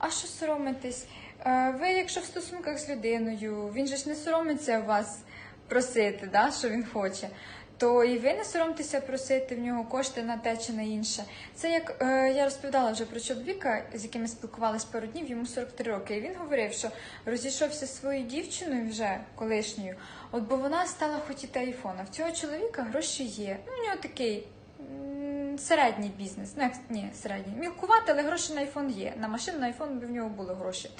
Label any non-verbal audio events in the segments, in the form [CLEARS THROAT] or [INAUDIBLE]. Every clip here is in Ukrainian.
а що соромитись? Е, Ви, якщо в стосунках з людиною, він же ж не соромиться вас просити, да, що він хоче. То і ви не соромтеся просити в нього кошти на те чи на інше. Це як е, я розповідала вже про чоловіка, з яким ми спілкувалися пару днів, йому 43 роки. І він говорив, що розійшовся зі своєю дівчиною вже колишньою, от бо вона стала хотіти айфона. В цього чоловіка гроші є. Ну, у нього такий середній бізнес. Як ні, середній. Мілкувати, але гроші на айфон є. На машину на айфон в нього були гроші.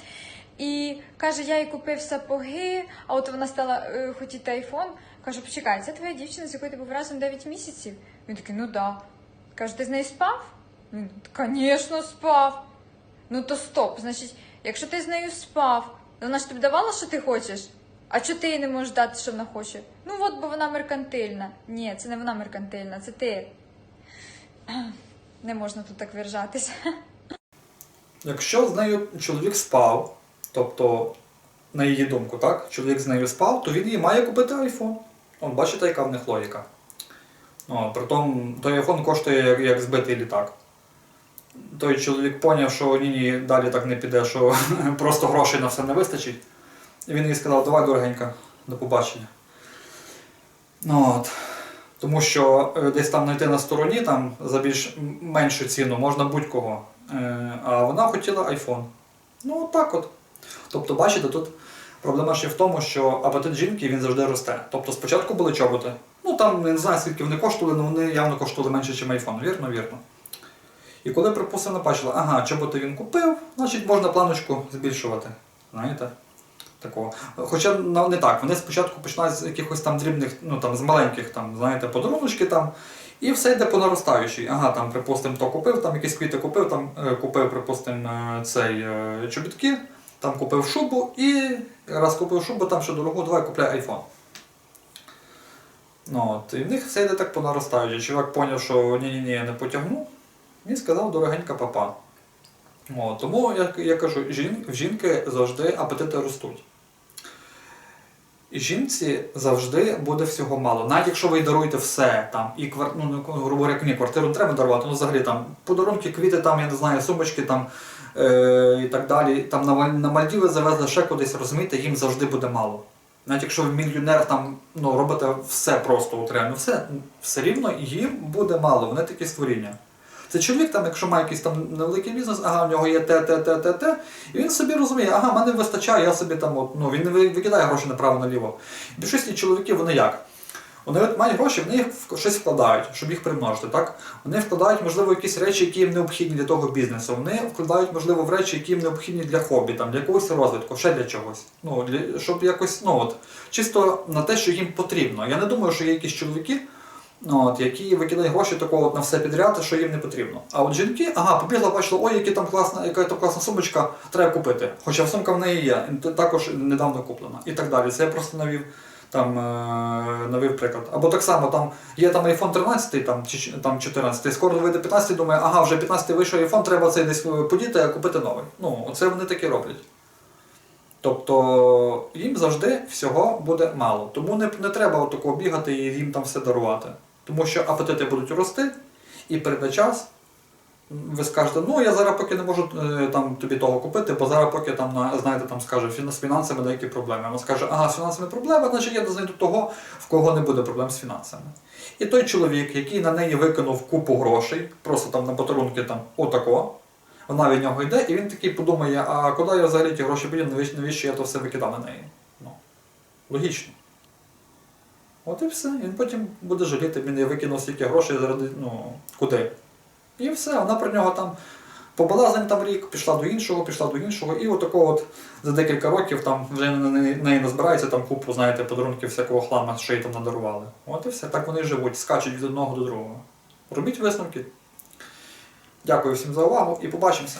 І каже, я їй купив сапоги, а от вона стала е, хотіти айфон. Кажу, почекай, це твоя дівчина, з якою ти був разом 9 місяців? Він такий, ну да. Каже, ти з нею спав? Він, звісно, спав. Ну то стоп. Значить, якщо ти з нею спав, вона ж тобі давала, що ти хочеш? А чого ти їй не можеш дати, що вона хоче? Ну от, бо вона меркантильна. Ні, це не вона меркантильна, це ти. [CLEARS THROAT] Не можна тут так виражатися. Якщо з нею чоловік спав, тобто, на її думку, так, чоловік з нею спав, то він їй має купити айфон. От бачите, яка в них логіка. О, притом той айфон коштує як, як збитий літак. Той чоловік поняв, що ні, ні, далі так не піде, що [LAUGHS] просто грошей на все не вистачить. І він їй сказав, давай, дорогенька, до побачення. Ну, от. Тому що е, десь там знайти на стороні там, за більш меншу ціну можна будь-кого. Е, А вона хотіла iPhone. Ну, от так от. Тобто, бачите, тут проблема ще в тому, що апетит жінки він завжди росте. Тобто спочатку були чоботи. Ну там не знаю, скільки вони коштували, але вони явно коштували менше, ніж iPhone. Вірно, вірно. І коли, припустимо, бачила, ага, чоботи він купив, значить можна планочку збільшувати. Знаєте? Такого. Хоча ну, не так. Вони спочатку починають з якихось там дрібних, ну там з маленьких там, знаєте, подаруночки там. І все йде по наростаючій. Ага, там, припустимо, то купив, там якісь квіти купив, там е, купив, припустимо, е, цей е, чобітки, там купив шубу і раз купив шубу, там ще дорогу, давай купляй айфон. Ну, от, і в них все йде так по наростаючій. Чувак поняв, що ні-ні-ні, я не потягну, і сказав дорогенька папа. О, тому я, я кажу, жін, в жінки завжди апетити ростуть. Жінці завжди буде всього мало. Навіть якщо ви даруєте все, там, і квар... ну, ну, грубо говоря, ні, квартиру треба дарувати, ну взагалі там подарунки, квіти, там, я не знаю, сумочки там, е- і так далі. Там на, на Мальдіви завезли ще кудись, розумієте, їм завжди буде мало. Навіть якщо ви мільйонер там ну, робите все просто, от реально все, все рівно їм буде мало, вони такі створіння. Це чоловік, там, якщо має якийсь там невеликий бізнес, ага, в нього є те, те, те, те, те, і він собі розуміє, ага, мене вистачає, я собі там, от, ну, він не викидає гроші направо-наліво. Більшості чоловіків вони як? Вони мають гроші, вони їх в щось вкладають, щоб їх примножити. Так? Вони вкладають, можливо, якісь речі, які їм необхідні для того бізнесу. Вони вкладають, можливо, в речі, які їм необхідні для хобі, там, для якогось розвитку, ще для чогось. Ну, для, щоб якось, ну от, чисто на те, що їм потрібно. Я не думаю, що є якісь чоловіки, от, які викидають гроші такого от на все підряд, що їм не потрібно. А от жінки, ага, побігла, бачила, ой, які там класна, яка там класна сумочка, треба купити. Хоча сумка в неї є, також недавно куплена. І так далі. Це я просто навів там е, навів приклад. Або так само там є там iPhone 13 там, чи там 14, скоро вийде 15, думає, ага, вже 15 вийшов iPhone, треба цей десь подіти, а купити новий. Ну, оце вони таке роблять. Тобто їм завжди всього буде мало. Тому не, не треба отако бігати і їм там все дарувати. Тому що апетити будуть рости, і прийде час, ви скажете, ну я зараз поки не можу е, там, тобі того купити, бо зараз поки там, на- знаєте, там скаже, з фінансами деякі проблеми. Вона скаже, ага, з фінансами проблеми, значить я знайду того, в кого не буде проблем з фінансами. І той чоловік, який на неї викинув купу грошей, просто там на подарунки там отако, вона від нього йде, і він такий подумає, а куди я взагалі ті гроші навіщо, навіщо я то все викидав на неї? Ну, логічно. От і все. Він потім буде жаліти, він я викинув стільки грошей заради, ну, куди? І все, вона про нього там ним там рік, пішла до іншого, пішла до іншого, і отако от за декілька років там вже на неї назбирається там купу, знаєте, подарунків всякого хлама, що їй там надарували. От і все, так вони живуть, скачуть від одного до другого. Робіть висновки. Дякую всім за увагу і побачимося.